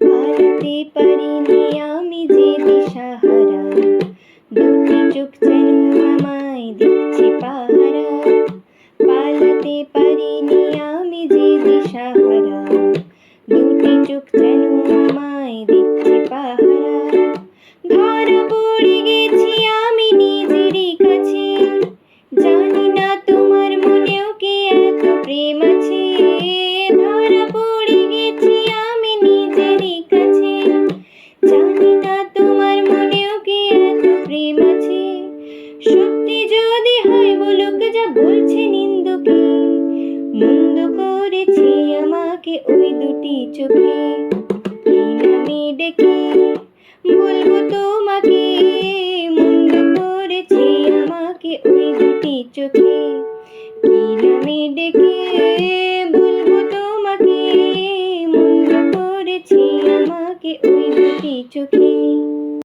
পালাতে পারিনি আমি যে দিশাহারা। দুটি চোখ যেন আমায় দিচ্ছে পাহারা। পালাতে পারিনি আমি যে দিশাহারা। দুটি চোখ যেন বলছে নিন্দুকে। মন্দ করেছে আমাকে ওই দুটি চোখে। নামে ডেকে? বলব তোমাকে। মন্দ করেছে আমাকে ওই দুটি চোখে। কি নামে ডেকে? বলব তোমাকে। মন্দ করেছে আমাকে ওই দুটি চোখে।